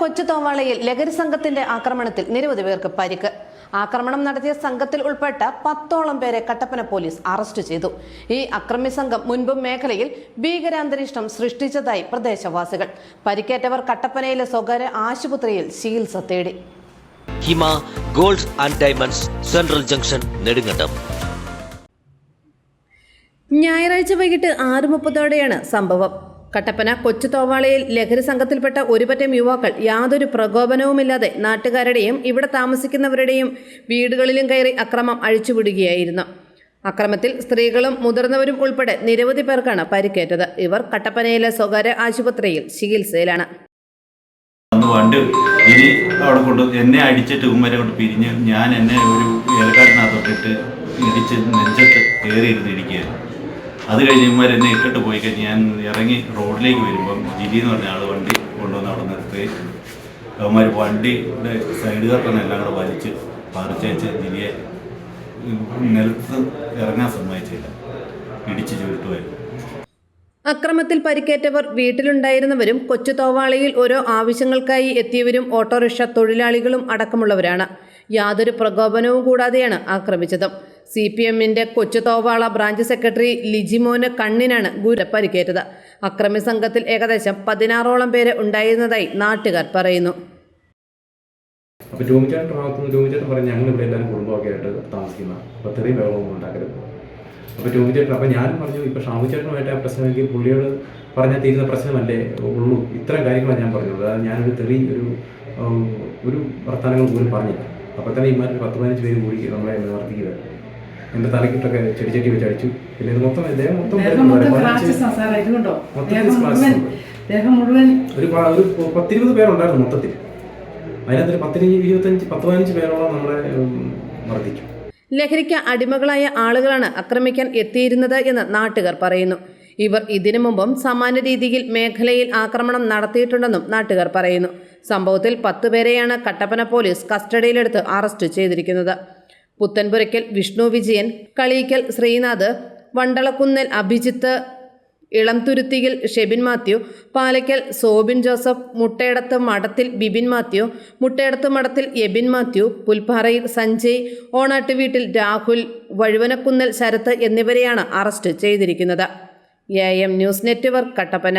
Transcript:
കൊച്ചു തോവാളയിൽ ലഹരി സംഘത്തിന്റെ ആക്രമണത്തിൽ നിരവധി പേർക്ക് പരിക്ക്. ആക്രമണം നടത്തിയ സംഘത്തിൽ ഉൾപ്പെട്ട പത്തോളം പേരെ കട്ടപ്പന പോലീസ് അറസ്റ്റ് ചെയ്തു. ഈ അക്രമി സംഘം മുൻപും മേഖലയിൽ ഭീകരാന്തരീക്ഷം സൃഷ്ടിച്ചതായി പ്രദേശവാസികൾ. പരിക്കേറ്റവർ കട്ടപ്പനയിലെ സ്വകാര്യ ആശുപത്രിയിൽ ചികിത്സ തേടി. Hima gold and diamonds central junction Nedumkandam. ഞായറാഴ്ച വൈകിട്ട് ആറ് മുപ്പതോടെയാണ് സംഭവം. കട്ടപ്പന കൊച്ചു തോവാളയിൽ ലഹരി സംഘത്തിൽപ്പെട്ട ഒരുപറ്റം യുവാക്കൾ യാതൊരു പ്രകോപനവുമില്ലാതെ നാട്ടുകാരുടെയും ഇവിടെ താമസിക്കുന്നവരുടെയും വീടുകളിലും കയറി അക്രമം അഴിച്ചുവിടുകയായിരുന്നു. അക്രമത്തിൽ സ്ത്രീകളും മുതിർന്നവരും ഉൾപ്പെടെ നിരവധി പേർക്കാണ് പരിക്കേറ്റത്. ഇവർ കട്ടപ്പനയിലെ സ്വകാര്യ ആശുപത്രിയിൽ ചികിത്സയിലാണ്. എന്നെ അടിച്ചിട്ട് ഉമ്മരെ കൊണ്ട് പിരിഞ്ഞ് ഞാൻ എന്നെ ഒരു ഏലക്കാട്ടിനകത്തോട്ടിട്ട് ഇടിച്ച് നെഞ്ചത്ത് കയറിയിരുന്ന് ഇരിക്കുകയായിരുന്നു അത് കഴിഞ്ഞ് ഉമ്മർ എന്നെ ഇട്ടിട്ട് പോയി കഴിഞ്ഞ് ഞാൻ ഇറങ്ങി റോഡിലേക്ക് വരുമ്പം ജിലി എന്ന് പറഞ്ഞ ആൾ വണ്ടി കൊണ്ടുവന്ന് അവിടെ നിർത്തി. അവന്മാർ വണ്ടിയുടെ സൈഡ് എല്ലാം കൂടെ വലിച്ച് പറിച്ചേച്ച് ജിലിയെ നിലത്ത് ഇറങ്ങാൻ സമ്മതിച്ചില്ല. ഇടിച്ച് ചുരുട്ടുമായിരുന്നു അക്രമത്തിൽ പരിക്കേറ്റവർ വീട്ടിലുണ്ടായിരുന്നവരും കൊച്ചു തോവാളയിൽ ഓരോ ആവശ്യങ്ങൾക്കായി എത്തിയവരും ഓട്ടോറിക്ഷ തൊഴിലാളികളും അടക്കമുള്ളവരാണ്. യാതൊരു പ്രകോപനവും കൂടാതെയാണ് ആക്രമിച്ചത്. സി പി എമ്മിന്റെ കൊച്ചുതോവാള ബ്രാഞ്ച് സെക്രട്ടറി ലിജിമോന് കണ്ണിനാണ് ഗുരു പരിക്കേറ്റത്. അക്രമി സംഘത്തിൽ ഏകദേശം പതിനാറോളം പേര് ഉണ്ടായിരുന്നതായി നാട്ടുകാർ പറയുന്നു. അപ്പോൾ ടോമിച്ചേട്ടൻ ഭാഗത്തുനിന്ന് ടോമിച്ചേട്ടൻ പറഞ്ഞ് ഞങ്ങൾ ഇവിടെ എല്ലാവരും കുടുംബമൊക്കെ ആയിട്ട് താമസിക്കുന്ന അപ്പോൾ തെറിയും വെള്ളമൊന്നും ഉണ്ടാക്കരുത്. അപ്പോൾ ടോമിച്ചേട്ടൻ അപ്പോൾ ഞാനും പറഞ്ഞു ഇപ്പോൾ ഷാമുച്ചേട്ടനുമായിട്ട് ആ പ്രശ്നമെങ്കിൽ പുള്ളിയോട് പറഞ്ഞാൽ തീരുന്ന പ്രശ്നമല്ലേ ഉള്ളൂ. ഇത്തരം കാര്യങ്ങളാണ് ഞാൻ പറഞ്ഞത് അതായത് ഞാനൊരു തെറി ഒരു ഒരു വർത്തമാനങ്ങൾ പോലും പറഞ്ഞില്ല. അപ്പോൾ തന്നെ ഇമാർ പത്ത് പതിനഞ്ച് പേര് കൂടി നമ്മളെ നിവർത്തിക്കുക എന്റെ തലക്കിട്ടൊക്കെ ചെടി ചെടി വെച്ച് അടിച്ചു. പിന്നെ ഇത് മൊത്തം ദേഹം മൊത്തം ഒരു ഒരു പത്തിരുപത് പേരുണ്ടായിരുന്നു മൊത്തത്തിൽ. അതിനകത്ത് ഒരു പത്തിന് ഇരുപത്തഞ്ച് പത്ത് പതിനഞ്ച് പേരോളം നമ്മളെ മർദ്ദിക്കും മർദ്ദിച്ചു. ലഹരിക്ക് അടിമകളായ ആളുകളാണ് ആക്രമിക്കാൻ എത്തിയിരുന്നത് എന്ന് നാട്ടുകാർ പറയുന്നു. ഇവർ ഇതിനു മുമ്പും സമാന രീതിയിൽ മേഖലയിൽ ആക്രമണം നടത്തിയിട്ടുണ്ടെന്നും നാട്ടുകാർ പറയുന്നു. സംഭവത്തിൽ പത്ത് പേരെയാണ് കട്ടപ്പന പോലീസ് കസ്റ്റഡിയിലെടുത്ത് അറസ്റ്റ് ചെയ്തിരിക്കുന്നത്. പുത്തൻപുരയ്ക്കൽ വിഷ്ണു വിജയൻ കളീക്കൽ ശ്രീനാഥ് വണ്ടളക്കുന്നൽ അഭിജിത്ത് ഇളംതുരുത്തിയിൽ ഷെബിൻ മാത്യു പാലയ്ക്കൽ സോബിൻ ജോസഫ് മുട്ടയിടത്ത് മഠത്തിൽ ബിബിൻ മാത്യു മുട്ടയിടത്ത് മഠത്തിൽ എബിൻ മാത്യു പുൽപ്പാറയിൽ സഞ്ജയ് ഓണാട്ട് വീട്ടിൽ രാഹുൽ വഴുവനക്കുന്നൽ ശരത്ത് എന്നിവരെയാണ് അറസ്റ്റ് ചെയ്തിരിക്കുന്നത്. A M news network Kattappana.